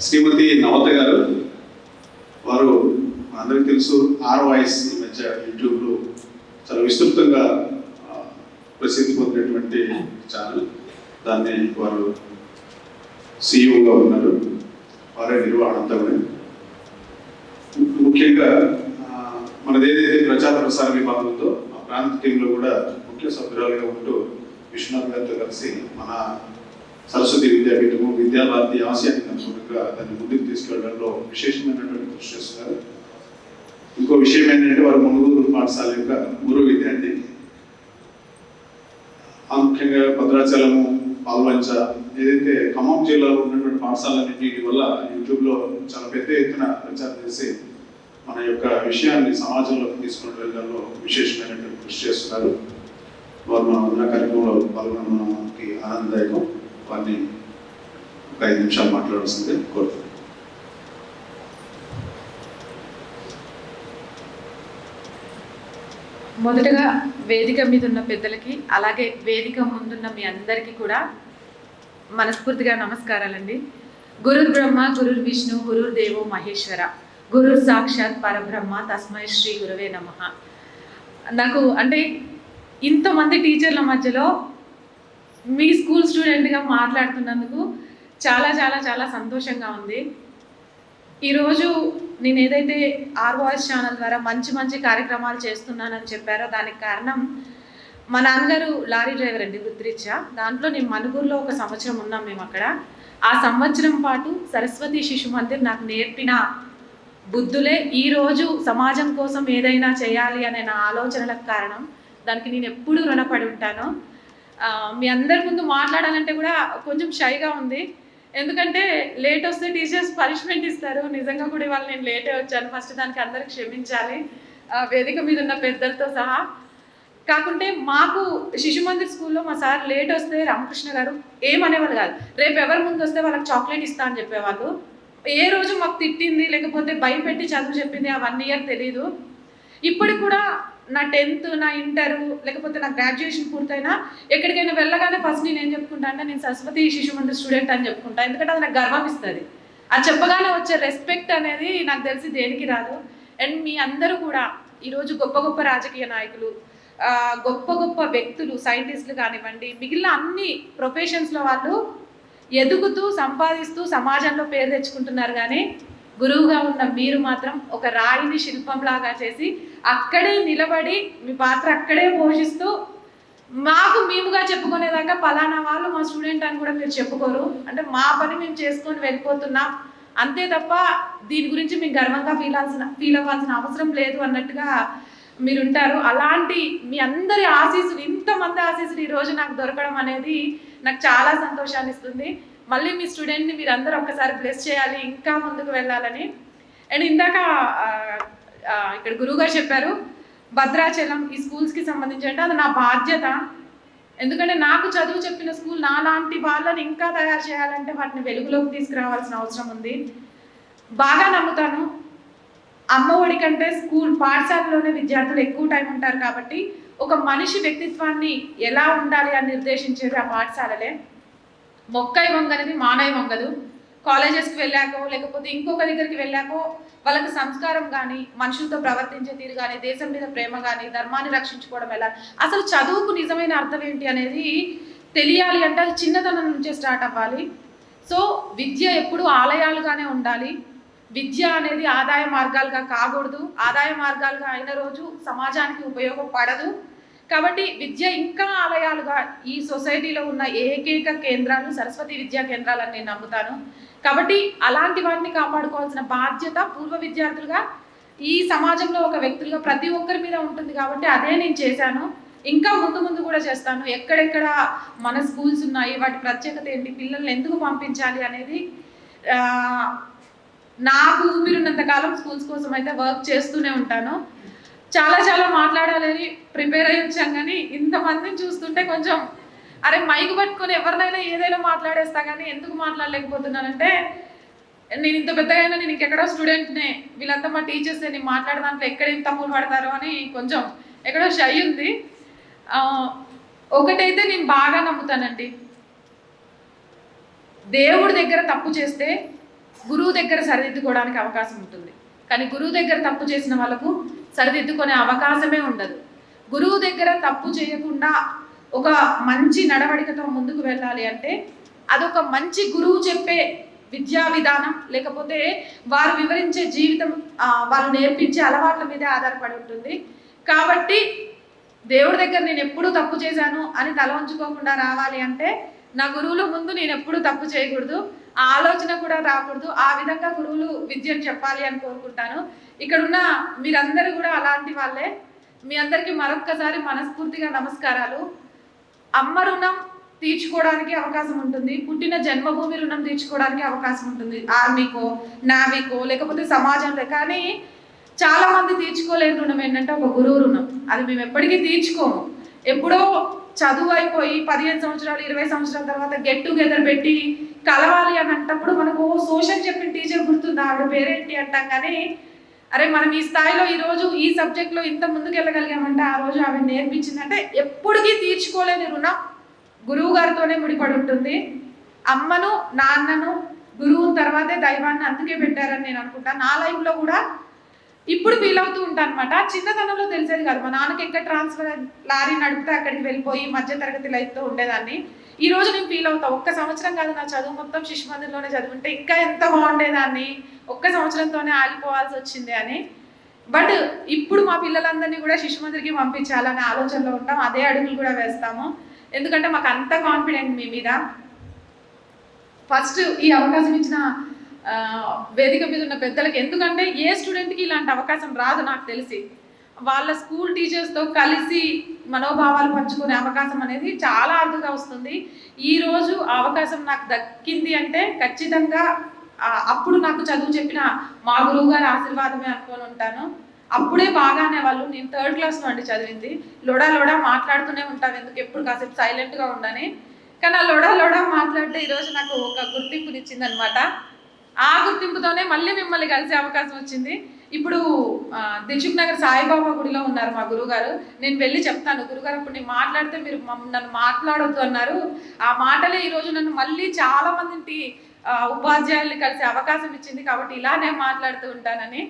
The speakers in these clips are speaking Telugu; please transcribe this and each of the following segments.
శ్రీమతి నవత గారు వారు అందరికీ తెలుసు ఆర్ వాయిస్ ఈ మధ్య యూట్యూబ్లో చాలా విస్తృతంగా ప్రసిద్ధి పొందినటువంటి ఛానల్. దాన్ని వారు సీఈఓగా ఉన్నారు. వారే నిర్వహణ ముఖ్యంగా ఆ, మనది ఏదైతే ప్రచార ప్రసార విభాగం ఉందో ఆ ప్రాంత టీంలో కూడా ముఖ్య సభ్యురాలుగా ఉంటూ విశ్వనాథ్ గారితో కలిసి మన సరస్వతి విద్యాపీఠము విద్యాభారతి ఆసియా అనుగుణంగా దాన్ని ముందుకు తీసుకెళ్ళడంలో విశేషమైనటువంటి కృషి చేస్తున్నారు. ఇంకో విషయం ఏంటంటే వారు మునుగోడు పాఠశాల యొక్క గురువు విద్యార్థి. ఆ ముఖ్యంగా భద్రాచలము పాల్వంచ ఏదైతే ఖమ్మం జిల్లాలో ఉన్నటువంటి పాఠశాలన్నింటి వల్ల యూట్యూబ్లో చాలా పెద్ద ఎత్తున ప్రచారం చేసి మన యొక్క విషయాన్ని సమాజంలోకి తీసుకుని వెళ్ళడంలో విశేషమైనటువంటి కృషి చేస్తున్నారు. వారు మన ఉన్న కార్యక్రమంలో పాల్గొనడానికి మనకి ఆనందదాయకం. వారిని ఒక ఐదు నిమిషాలు మాట్లాడాల్సిందే. కోరుతున్నాను మొదటగా వేదిక మీద ఉన్న పెద్దలకి అలాగే వేదిక ముందున్న మీ అందరికీ కూడా మనస్ఫూర్తిగా నమస్కారాలండి. గురుర్ బ్రహ్మ గురుర్ విష్ణు గురుర్ దేవో మహేశ్వర గురుర్ సాక్షాత్ పరబ్రహ్మ తస్మై శ్రీ గురువే నమ. నాకు అంటే ఇంతమంది టీచర్ల మధ్యలో మీ స్కూల్ స్టూడెంట్గా మాట్లాడుతున్నందుకు చాలా చాలా చాలా సంతోషంగా ఉంది. ఈరోజు నేను ఏదైతే ఆర్ వాయిస్ ఛానల్ ద్వారా మంచి మంచి కార్యక్రమాలు చేస్తున్నానని చెప్పారో దానికి కారణం మా నాన్నగారు లారీ డ్రైవర్ అండి వృత్తిరీత్యా దాంట్లో నేను మనుగురులో ఒక సంవత్సరం ఉన్నాం మేము అక్కడ. ఆ సంవత్సరం పాటు సరస్వతి శిశు మందిర్ నాకు నేర్పిన బుద్ధులే ఈరోజు సమాజం కోసం ఏదైనా చేయాలి అనే నా ఆలోచనలకు కారణం. దానికి నేను ఎప్పుడూ రుణపడి ఉంటాను. మీ అందరి ముందు మాట్లాడాలంటే కూడా కొంచెం షైగా ఉంది. ఎందుకంటే లేట్ వస్తే టీచర్స్ పనిష్మెంట్ ఇస్తారు. నిజంగా కూడా ఇవాళ నేను లేటే వచ్చాను. ఫస్ట్ దానికి అందరికి క్షమించాలి. ఆ, వేదిక మీద ఉన్న పెద్దలతో సహా. కాకుంటే మాకు శిశు మందిర్ స్కూల్లో మా సార్ లేట్ వస్తే రామకృష్ణ గారు ఏమనేవాళ్ళు కాదు. రేపు ఎవరి ముందు వస్తే వాళ్ళకి చాక్లెట్ ఇస్తా అని చెప్పేవాళ్ళు. ఏ రోజు మాకు తిట్టింది లేకపోతే భయపెట్టి చదువు చెప్పింది ఆ వన్ ఇయర్ తెలీదు. ఇప్పటికి కూడా నా టెన్త్ నా ఇంటరు లేకపోతే నా గ్రాడ్యుయేషన్ పూర్తయినా ఎక్కడికైనా వెళ్ళగానే ఫస్ట్ నేను ఏం చెప్పుకుంటా అంటే నేను సరస్వతి శిశు మందిర్ స్టూడెంట్ అని చెప్పుకుంటా. ఎందుకంటే అది నాకు గర్వం ఇస్తుంది. అది చెప్పగానే వచ్చే రెస్పెక్ట్ అనేది నాకు తెలిసి దేనికి రాదు. అండ్ మీ అందరూ కూడా ఈరోజు గొప్ప గొప్ప రాజకీయ నాయకులు గొప్ప గొప్ప వ్యక్తులు సైంటిస్టులు కానివ్వండి మిగిలిన అన్ని ప్రొఫెషన్స్లో వాళ్ళు ఎదుగుతూ సంపాదిస్తూ సమాజంలో పేరు తెచ్చుకుంటున్నారు. కానీ గురువుగా ఉన్న మీరు మాత్రం ఒక రాయిని శిల్పంలాగా చేసి అక్కడే నిలబడి మీ పాత్ర అక్కడే పోషిస్తూ మాకు మేముగా చెప్పుకునేదాకా పలానా వాళ్ళు మా స్టూడెంట్ అని కూడా మీరు చెప్పుకోరు. అంటే మా పని మేము చేసుకొని వెళ్ళిపోతున్నాం. అంతే తప్ప దీని గురించి మేము గర్వంగా ఫీల్ అవ్వాల్సిన ఫీల్ అవ్వాల్సిన అవసరం లేదు అన్నట్టుగా మీరు ఉంటారు. అలాంటి మీ అందరి ఆశీస్సులు ఇంతమంది ఆశీస్సులు ఈరోజు నాకు దొరకడం అనేది నాకు చాలా సంతోషాన్ని ఇస్తుంది మళ్ళీ మీ స్టూడెంట్ని మీరు అందరూ ఒక్కసారి బ్లెస్ చేయాలి ఇంకా ముందుకు వెళ్ళాలని. అండ్ ఇందాక ఇక్కడ గురువుగారు చెప్పారు భద్రాచలం ఈ స్కూల్స్కి సంబంధించి అంటే అది నా బాధ్యత. ఎందుకంటే నాకు చదువు చెప్పిన స్కూల్ నాలాంటి వాళ్ళని ఇంకా తయారు చేయాలంటే వాటిని వెలుగులోకి తీసుకురావాల్సిన అవసరం ఉంది. బాగా నమ్ముతాను. అమ్మ ఒడి కంటే స్కూల్ పాఠశాలలోనే విద్యార్థులు ఎక్కువ టైం ఉంటారు కాబట్టి ఒక మనిషి వ్యక్తిత్వాన్ని ఎలా ఉండాలి అని నిర్దేశించేది ఆ పాఠశాలలే. మొక్కై వంగనేది మానై వంగదు. కాలేజెస్కి వెళ్ళాకో లేకపోతే ఇంకొక దగ్గరికి వెళ్ళాకో వాళ్ళకి సంస్కారం కానీ మనుషులతో ప్రవర్తించే తీరు కానీ దేశం మీద ప్రేమ కానీ ధర్మాన్ని రక్షించుకోవడం ఎలా? అసలు చదువుకు నిజమైన అర్థం ఏంటి అనేది తెలియాలి అంటే అది చిన్నతనం నుంచే స్టార్ట్ అవ్వాలి. సో విద్య ఎప్పుడు ఆలయాలుగానే ఉండాలి. విద్య అనేది ఆదాయ మార్గాలుగా కాకూడదు. ఆదాయ మార్గాలుగా అయిన రోజు సమాజానికి ఉపయోగపడదు. కాబట్టి విద్య ఇంకా ఆలయాలుగా ఈ సొసైటీలో ఉన్న ఏకైక కేంద్రాలు సరస్వతి విద్యా కేంద్రాలని నేను నమ్ముతాను. కాబట్టి అలాంటి వాటిని కాపాడుకోవాల్సిన బాధ్యత పూర్వ విద్యార్థులుగా ఈ సమాజంలో ఒక వ్యక్తులుగా ప్రతి ఒక్కరి మీద ఉంటుంది కాబట్టి అదే నేను చేశాను. ఇంకా ముందు ముందు కూడా చేస్తాను. ఎక్కడెక్కడ మన స్కూల్స్ ఉన్నాయి వాటి ప్రత్యేకత ఏంటి పిల్లల్ని ఎందుకు పంపించాలి అనేది నాకు ఊపిరినంత స్కూల్స్ కోసం అయితే వర్క్ చేస్తూనే ఉంటాను. చాలా చాలా మాట్లాడాలని ప్రిపేర్ అయ్యి వచ్చాం కానీ ఇంతమందిని చూస్తుంటే కొంచెం అరే మైక్ పట్టుకొని ఎవరినైనా ఏదైనా మాట్లాడేస్తా కానీ ఎందుకు మాట్లాడలేకపోతున్నానంటే నేను ఇంత పెద్దగా అయినా నేను ఇంకెక్కడో స్టూడెంట్నే వీళ్ళంతా మా టీచర్స్ నేను మాట్లాడే దాంట్లో ఎక్కడ ఏం తప్పులు పడతారో అని కొంచెం ఎక్కడో షై ఉంది. ఒకటైతే నేను బాగా నమ్ముతానండి. దేవుడి దగ్గర తప్పు చేస్తే గురువు దగ్గర సరిదిద్దుకోవడానికి అవకాశం ఉంటుంది. కానీ గురువు దగ్గర తప్పు చేసిన వాళ్ళకు సరిదిద్దుకునే అవకాశమే ఉండదు. గురువు దగ్గర తప్పు చేయకుండా ఒక మంచి నడవడికతో ముందుకు వెళ్ళాలి అంటే అదొక మంచి గురువు చెప్పే విద్యా విధానం లేకపోతే వారు వివరించే జీవితం వారు వాళ్ళు నేర్పించే అలవాట్ల మీదే ఆధారపడి ఉంటుంది. కాబట్టి దేవుడి దగ్గర నేను ఎప్పుడు తప్పు చేశాను అని తల వంచుకోకుండా రావాలి అంటే నా గురువుల ముందు నేను ఎప్పుడూ తప్పు చేయకూడదు. ఆ ఆలోచన కూడా రాకూడదు. ఆ విధంగా గురువులు విద్యను చెప్పాలి అని కోరుకుంటాను. ఇక్కడున్న మీరందరూ కూడా అలాంటి వాళ్ళే. మీ అందరికీ మరొక్కసారి మనస్ఫూర్తిగా నమస్కారాలు. అమ్మ రుణం తీర్చుకోవడానికి అవకాశం ఉంటుంది. పుట్టిన జన్మభూమి రుణం తీర్చుకోవడానికి అవకాశం ఉంటుంది. ఆర్మీకో నావీకో లేకపోతే సమాజంలో. కానీ చాలా మంది తీర్చుకోలేని రుణం ఏంటంటే ఒక గురువు రుణం. అది మేము ఎప్పటికీ తీర్చుకోము. ఎప్పుడో చదువు అయిపోయి పదిహేను సంవత్సరాలు ఇరవై సంవత్సరాల తర్వాత గెట్ టుగెదర్ పెట్టి కలవాలి అని అంటప్పుడు మనకు సోషల్ చెప్పిన టీచర్ గుర్తుంది? ఆవిడ పేరేంటి అంటాం కానీ అరే మనం ఈ స్థాయిలో ఈరోజు ఈ సబ్జెక్ట్లో ఇంత ముందుకు వెళ్ళగలిగామంటే ఆ రోజు ఆవిడ నేర్పించిందంటే ఎప్పటికీ తీర్చుకోలేని రుణం గురువు గారితోనే ముడిపడి ఉంటుంది. అమ్మను నాన్నను గురువు తర్వాతే దైవాన్ని అందుకే పెట్టారని నేను అనుకుంటాను నా లైఫ్లో కూడా ఇప్పుడు ఫీల్ అవుతూ ఉంటాను అనమాట చిన్నతనంలో తెలిసేది కాదు. మా నాన్నకి ఎక్కడ ట్రాన్స్ఫర్ లారీ నడిపితే అక్కడికి వెళ్ళిపోయి మధ్య తరగతి లైఫ్తో ఉండేదాన్ని. ఈ రోజు నేను ఫీల్ అవుతా. ఒక్క సంవత్సరం కాదు నా చదువు మొత్తం శిశు మందిర్లోనే చదువుంటే ఇంకా ఎంత బాగుండేదాన్ని. ఒక్క సంవత్సరంతోనే ఆగిపోవాల్సి వచ్చింది అని. బట్ ఇప్పుడు మా పిల్లలందరినీ కూడా శిశు మందిరికి పంపించాలనే ఆలోచనలో ఉంటాం. అదే అడుగులు కూడా వేస్తాము. ఎందుకంటే మాకు అంత కాన్ఫిడెంట్ మీ మీద. ఫస్ట్ ఈ అవకాశం ఇచ్చిన వేదిక మీద ఉన్న పెద్దలకి. ఎందుకంటే ఏ స్టూడెంట్కి ఇలాంటి అవకాశం రాదు నాకు తెలిసి. వాళ్ళ స్కూల్ టీచర్స్తో కలిసి మనోభావాలు పంచుకునే అవకాశం అనేది చాలా అరుదుగా వస్తుంది. ఈరోజు ఆ అవకాశం నాకు దక్కింది అంటే ఖచ్చితంగా అప్పుడు నాకు చదువు చెప్పిన మా గురువు గారి ఆశీర్వాదమే అనుకొని ఉంటాను. అప్పుడే బాగానే వాళ్ళు నేను థర్డ్ క్లాస్లో అండి చదివింది. లోడా లోడా మాట్లాడుతూనే ఉంటాను. ఎందుకు ఎప్పుడు కాసేపు సైలెంట్గా ఉండని. కానీ ఆ లోడా లోడా మాట్లాడితే ఈరోజు నాకు ఒక గుర్తింపునిచ్చింది అనమాట ఆ గుర్తింపుతోనే మళ్ళీ మిమ్మల్ని కలిసే అవకాశం వచ్చింది. ఇప్పుడు ఆ, దిల్సుఖ్ నగర్ సాయిబాబా గుడిలో ఉన్నారు మా గురుగారు. నేను వెళ్ళి చెప్తాను. గురుగారు అప్పుడు నేను మాట్లాడితే మీరు నన్ను మాట్లాడొద్దు అన్నారు. ఆ మాటలే ఈరోజు నన్ను మళ్ళీ చాలా మంది ఉపాధ్యాయుల్ని కలిసే అవకాశం ఇచ్చింది. కాబట్టి ఇలానే మాట్లాడుతూ ఉంటానని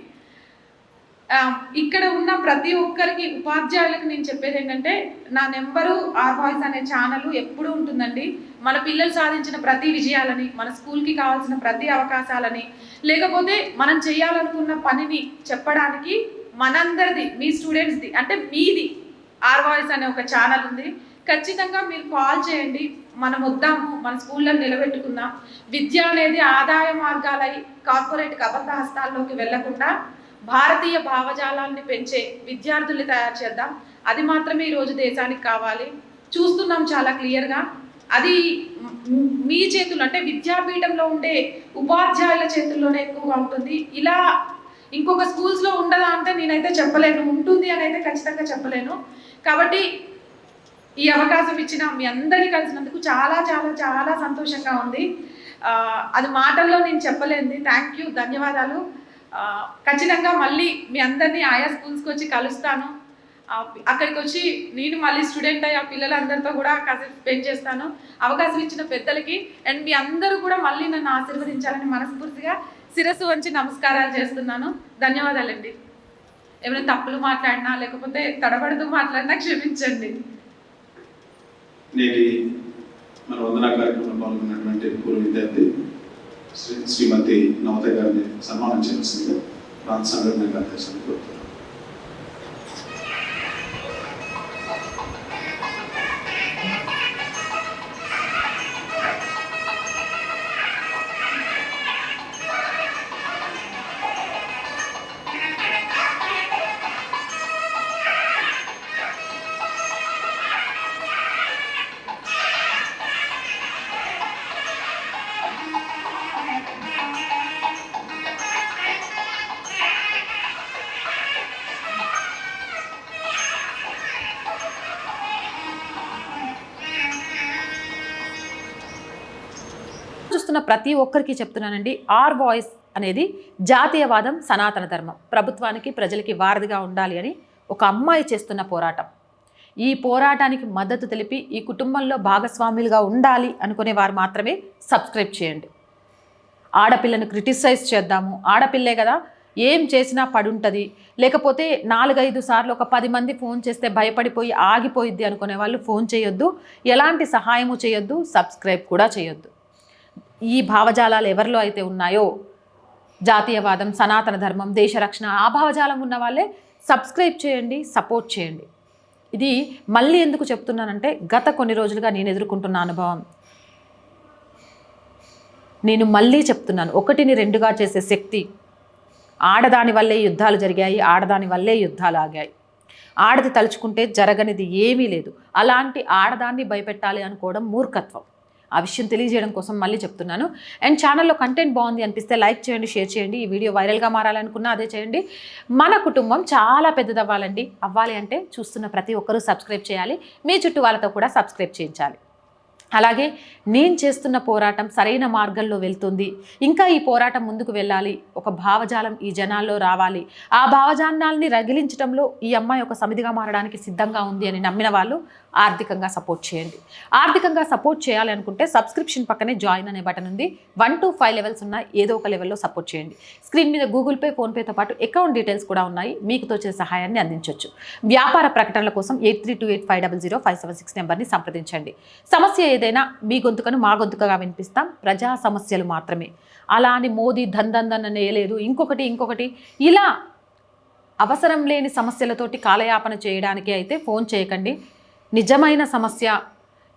ఇక్కడ ఉన్న ప్రతి ఒక్కరికి ఉపాధ్యాయులకు నేను చెప్పేది ఏంటంటే నా నెంబరు ఆర్ వాయిస్ అనే ఛానల్ ఎప్పుడూ ఉంటుందండి. మన పిల్లలు సాధించిన ప్రతి విజయాలని మన స్కూల్కి కావాల్సిన ప్రతి అవకాశాలని లేకపోతే మనం చేయాలనుకున్న పనిని చెప్పడానికి మనందరిది మీ స్టూడెంట్స్ది అంటే మీది ఆర్ వాయిస్ అనే ఒక ఛానల్ ఉంది. ఖచ్చితంగా మీరు కాల్ చేయండి. మనం వద్దాము మన స్కూల్లో నిలబెట్టుకుందాం. విద్య అనేది ఆదాయ మార్గాలై కార్పొరేట్ అబద్ధ హస్తాల్లోకి వెళ్ళకుండా భారతీయ భావజాలాన్ని పెంచే విద్యార్థుల్ని తయారు చేద్దాం. అది మాత్రమే ఈరోజు దేశానికి కావాలి. చూస్తున్నాం చాలా క్లియర్గా. అది మీ చేతులు అంటే విద్యాపీఠంలో ఉండే ఉపాధ్యాయుల చేతుల్లోనే ఎక్కువగా ఉంటుంది. ఇలా ఇంకొక స్కూల్స్లో ఉండదా అంటే నేనైతే చెప్పలేను. ఉంటుంది అని అయితే ఖచ్చితంగా చెప్పలేను. కాబట్టి ఈ అవకాశం ఇచ్చిన మీ అందరినీ కలిసినందుకు చాలా చాలా చాలా సంతోషంగా ఉంది. అది మాటల్లో నేను చెప్పలేంది థ్యాంక్ యూ ధన్యవాదాలు. ఖచ్చితంగా మళ్ళీ మీ అందరినీ ఆయా స్కూల్స్కి వచ్చి కలుస్తాను. అక్కడికి వచ్చి నేను మళ్ళీ స్టూడెంట్ అయ్యి ఆ పిల్లలందరితో కూడా కాసేపు స్పెండ్ చేస్తాను. అవకాశం ఇచ్చిన పెద్దలకి అండ్ మీ అందరూ కూడా మళ్ళీ నన్ను ఆశీర్వదించాలని మనస్ఫూర్తిగా శిరస్సు వంచి నమస్కారాలు చేస్తున్నాను. ధన్యవాదాలండి. ఏమైనా తప్పులు మాట్లాడినా లేకపోతే తడబడుతూ మాట్లాడినా క్షమించండి. నేటి మన వందన కార్యక్రమంలో పాల్గొన్నటువంటి పూర్వ విద్యార్థి శ్రీమతి నవత గారిని సన్మానం చేయాల్సిందిగా ప్రాంత సంఘటన కార్యదర్శిని కోరుతున్నాను చూస్తున్న ప్రతి ఒక్కరికి చెప్తున్నానండి ఆర్ వాయిస్ అనేది జాతీయవాదం సనాతన ధర్మం. ప్రభుత్వానికి ప్రజలకి వారధిగా ఉండాలి అని ఒక అమ్మాయి చేస్తున్న పోరాటం. ఈ పోరాటానికి మద్దతు తెలిపి ఈ కుటుంబంలో భాగస్వాములుగా ఉండాలి అనుకునే వారు మాత్రమే సబ్స్క్రైబ్ చేయండి. ఆడపిల్లను క్రిటిసైజ్ చేద్దాము. ఆడపిల్లే కదా ఏం చేసినా పడుంటుంది. లేకపోతే నాలుగైదు సార్లు ఒక పది మంది ఫోన్ చేస్తే భయపడిపోయి ఆగిపోయిద్ది అనుకునే వాళ్ళు ఫోన్ చేయొద్దు. ఎలాంటి సహాయము చేయొద్దు సబ్స్క్రైబ్ కూడా చేయొద్దు. ఈ భావజాలాలు ఎవరిలో అయితే ఉన్నాయో? జాతీయవాదం సనాతన ధర్మం దేశ రక్షణ ఆ భావజాలం ఉన్న వాళ్ళే సబ్స్క్రైబ్ చేయండి సపోర్ట్ చేయండి. ఇది మళ్ళీ ఎందుకు చెప్తున్నానంటే గత కొన్ని రోజులుగా నేను ఎదుర్కొంటున్న అనుభవం. నేను మళ్ళీ చెప్తున్నాను ఒకటిని రెండుగా చేసే శక్తి ఆడదాని వల్లే యుద్ధాలు జరిగాయి ఆడదాని వల్లే యుద్ధాలు ఆగాయి. ఆడది తలుచుకుంటే జరగనిది ఏమీ లేదు. అలాంటి ఆడదాన్ని భయపెట్టాలి అనుకోవడం మూర్ఖత్వం. ఆ విషయం తెలియజేయడం కోసం మళ్ళీ చెప్తున్నాను. అండ్ ఛానల్లో కంటెంట్ బాగుంది అనిపిస్తే లైక్ చేయండి షేర్ చేయండి. ఈ వీడియో వైరల్గా మారాలనుకున్నా అదే చేయండి. మన కుటుంబం చాలా పెద్దదవ్వాలండి. అవ్వాలి అంటే చూస్తున్న ప్రతి ఒక్కరూ సబ్స్క్రైబ్ చేయాలి. మీ చుట్టూ వాళ్ళతో కూడా సబ్స్క్రైబ్ చేయించాలి. అలాగే నేను చేస్తున్న పోరాటం సరైన మార్గంలో వెళ్తుంది. ఇంకా ఈ పోరాటం ముందుకు వెళ్ళాలి. ఒక భావజాలం ఈ జనాల్లో రావాలి. ఆ భావజాలాన్ని రగిలించడంలో ఈ అమ్మాయి ఒక సమిధిగా మారడానికి సిద్ధంగా ఉంది అని నమ్మిన వాళ్ళు ఆర్థికంగా సపోర్ట్ చేయండి. ఆర్థికంగా సపోర్ట్ చేయాలి అనుకుంటే సబ్స్క్రిప్షన్ పక్కనే జాయిన్ అనే బటన్ ఉంది. వన్ టు ఫైవ్ లెవెల్స్ ఉన్న ఏదో ఒక లెవెల్లో సపోర్ట్ చేయండి. స్క్రీన్ మీద గూగుల్ పే ఫోన్పేతో పాటు అకౌంట్ డీటెయిల్స్ కూడా ఉన్నాయి. మీకు తోచిన సహాయాన్ని అందించవచ్చు వ్యాపార ప్రకటనల కోసం eight three two eight five double zero five seven six నెంబర్ని సంప్రదించండి. సమస్య ఏదైనా మీ గొంతుకను మా గొంతుకగా వినిపిస్తాం. ప్రజా సమస్యలు మాత్రమే. అలా అని మోదీ ధన్ నేయలేదు ఇంకొకటి ఇంకొకటి. ఇలా అవసరం లేని సమస్యలతోటి కాలయాపన చేయడానికి అయితే ఫోన్ చేయకండి. నిజమైన సమస్య.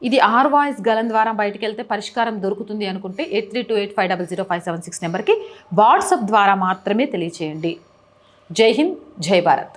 ఇది ఆర్ వాయిస్ గలం ద్వారా బయటికి వెళ్తే పరిష్కారం దొరుకుతుంది అనుకుంటే eight three two eight five double zero five seven six నెంబర్కి వాట్సాప్ ద్వారా మాత్రమే తెలియచేయండి. జై హింద్ జై భారత్.